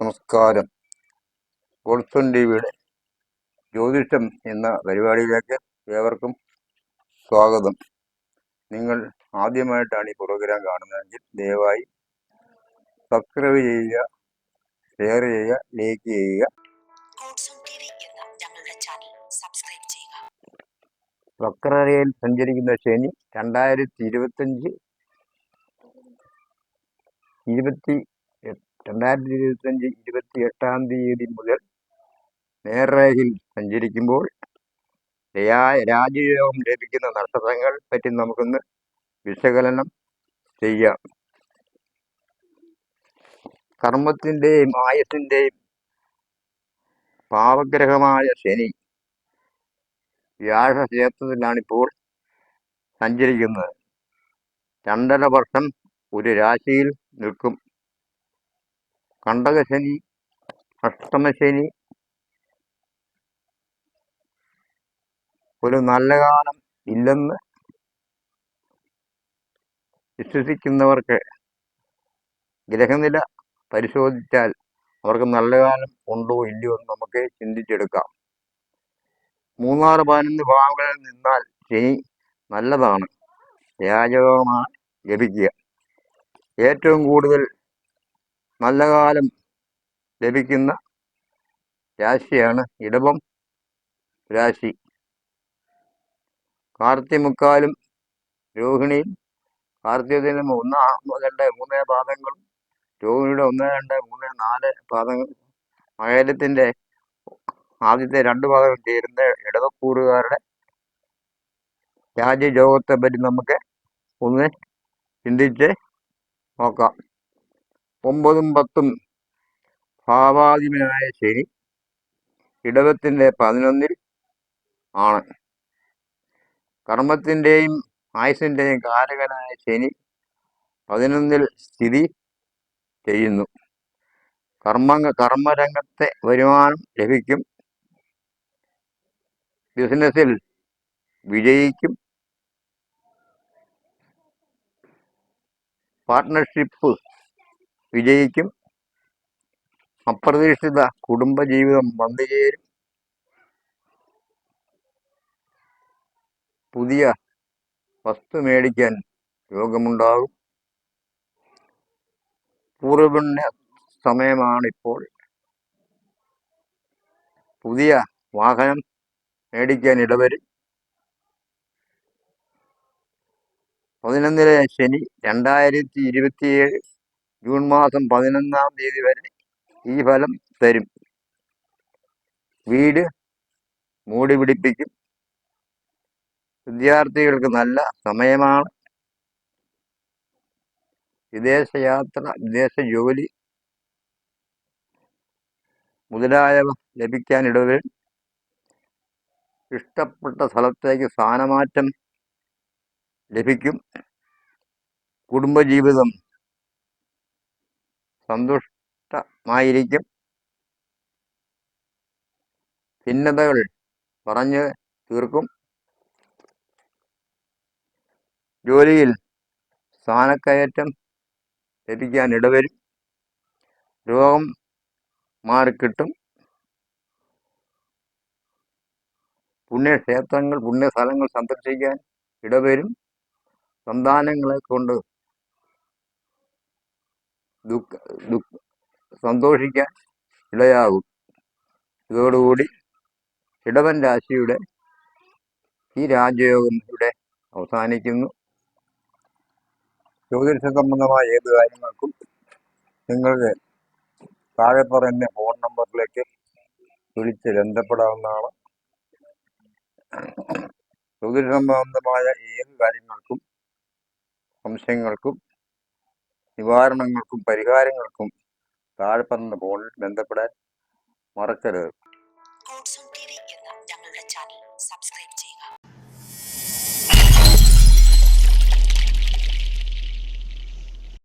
നമസ്കാരം. ഗോൾസൺ ടി വിയുടെ ജ്യോതിഷം എന്ന പരിപാടിയിലേക്ക് ഏവർക്കും സ്വാഗതം. നിങ്ങൾ ആദ്യമായിട്ടാണ് ഈ പ്രോഗ്രാം കാണുന്നതെങ്കിൽ ദയവായി സബ്സ്ക്രൈബ് ചെയ്യുക ഷെയർ ചെയ്യുക ലൈക്ക് ചെയ്യുക. വക്രയിൽ വക്രരയിൽ സഞ്ചരിക്കുന്ന ശനി രണ്ടായിരത്തി ഇരുപത്തഞ്ച് ഇരുപത്തി രണ്ടായിരത്തി ഇരുപത്തഞ്ച് ഇരുപത്തി എട്ടാം തീയതി മുതൽ നേർരേഖയിൽ സഞ്ചരിക്കുമ്പോൾ രാജയോഗം ലഭിക്കുന്ന നക്ഷത്രങ്ങൾ പറ്റി നമുക്കൊന്ന് വിശകലനം ചെയ്യാം. കർമ്മത്തിന്റെയും ആയസിന്റെയും പാവഗ്രഹമായ ശനി വ്യാഴ ക്ഷേത്രത്തിലാണിപ്പോൾ സഞ്ചരിക്കുന്നത്. രണ്ടര വർഷം ഒരു രാശിയിൽ നിൽക്കും. കണ്ടകശനി അഷ്ടമശനി ഒരു നല്ല കാലം ഇല്ലെന്ന് വിശ്വസിക്കുന്നവർക്ക് ഗ്രഹനില പരിശോധിച്ചാൽ അവർക്ക് നല്ല കാലം ഉണ്ടോ ഇല്ലയോ എന്ന് നമുക്ക് ചിന്തിച്ചെടുക്കാം. മൂന്നാറ് പതിനൊന്ന് ഭാഗങ്ങളിൽ നിന്നാൽ ശനി നല്ലതാണ്. രാജകമാണ് ലഭിക്കുക. ഏറ്റവും കൂടുതൽ നല്ല കാലം ലഭിക്കുന്ന രാശിയാണ് ഇടവം രാശി. കാർത്തിമുക്കാലും രോഹിണിയും കാർത്തികദിനം ഒന്ന് രണ്ട് മൂന്ന് പാദങ്ങളും രോഹിണിയുടെ ഒന്ന് രണ്ട് മൂന്ന് നാല് പാദങ്ങൾ. മകരത്തിന്റെ ആദ്യത്തെ രണ്ട് പാദങ്ങൾ ചേരുന്ന ഇടവക്കൂറുകാരുടെ രാജ്യയോഗത്തെ പറ്റി നമുക്ക് ഒന്ന് ചിന്തിച്ച് നോക്കാം. ഒമ്പതും പത്തും ഭാവാധിപനായ ശനി ഇടവത്തിന്റെ പതിനൊന്നിൽ ആണ്. കർമ്മത്തിന്റെയും ആയുസിന്റെയും കാരകനായ ശനി പതിനൊന്നിൽ സ്ഥിതി ചെയ്യുന്നു. കർമ്മ കർമ്മരംഗത്തെ വരുമാനം ലഭിക്കും. ബിസിനസ്സിൽ വിജയിക്കും. പാർട്ട്ണർഷിപ്പ് വിജയിക്കും. അപ്രതീക്ഷിത കുടുംബജീവിതം വന്നുചേരും പുതിയ വസ്തു മേടിക്കാൻ യോഗമുണ്ടാകും. പൂർവപുണ്യ സമയമാണിപ്പോൾ. പുതിയ വാഹനം മേടിക്കാൻ ഇടവരും. പതിനൊന്നിലെ ശനി രണ്ടായിരത്തി ഇരുപത്തിയേഴ് ജൂൺ മാസം പതിനൊന്നാം തീയതി വരെ ഈ ഫലം തരും. വീട് മൂടി പിടിപ്പിക്കും. വിദ്യാർത്ഥികൾക്ക് നല്ല സമയമാണ്. വിദേശയാത്ര വിദേശ ജോലി മുതലായവ ലഭിക്കാൻ ഇടവരും ഇഷ്ടപ്പെട്ട സ്ഥലത്തേക്ക് സ്ഥാനമാറ്റം ലഭിക്കും. കുടുംബജീവിതം സന്തുഷ്ടമായിരിക്കും. ഭിന്നതകൾ പറഞ്ഞ് തീർക്കും. ജോലിയിൽ സ്ഥാനക്കയറ്റം ലഭിക്കാൻ ഇടവരും. രോഗം മാറിക്കിട്ടും പുണ്യക്ഷേത്രങ്ങൾ പുണ്യസ്ഥലങ്ങൾ സന്ദർശിക്കാൻ ഇടവരും. സന്താനങ്ങളെ കൊണ്ട് ദുഃഖ ദുഃഖ സന്തോഷിക്കാൻ ഇടയാകും. ഇതോടുകൂടി ഇടവൻ രാശിയുടെ ഈ രാജയോഗം ഇവിടെ അവസാനിക്കുന്നു. ജ്യോതിഷ സംബന്ധമായ ഏത് കാര്യങ്ങൾക്കും നിങ്ങൾക്ക് താഴെ ഫോൺ നമ്പറിലേക്ക് വിളിച്ച് ബന്ധപ്പെടാവുന്നതാണ്. ജ്യോതിഷ സംബന്ധമായ ഏത് കാര്യങ്ങൾക്കും സംശയങ്ങൾക്കും നിവാരണങ്ങൾക്കും പരിഹാരങ്ങൾക്കും താഴെ പറഞ്ഞ ഫോണിൽ ബന്ധപ്പെടാൻ മറക്കരുത്. സബ്സ്ക്രൈബ് ചെയ്യുക.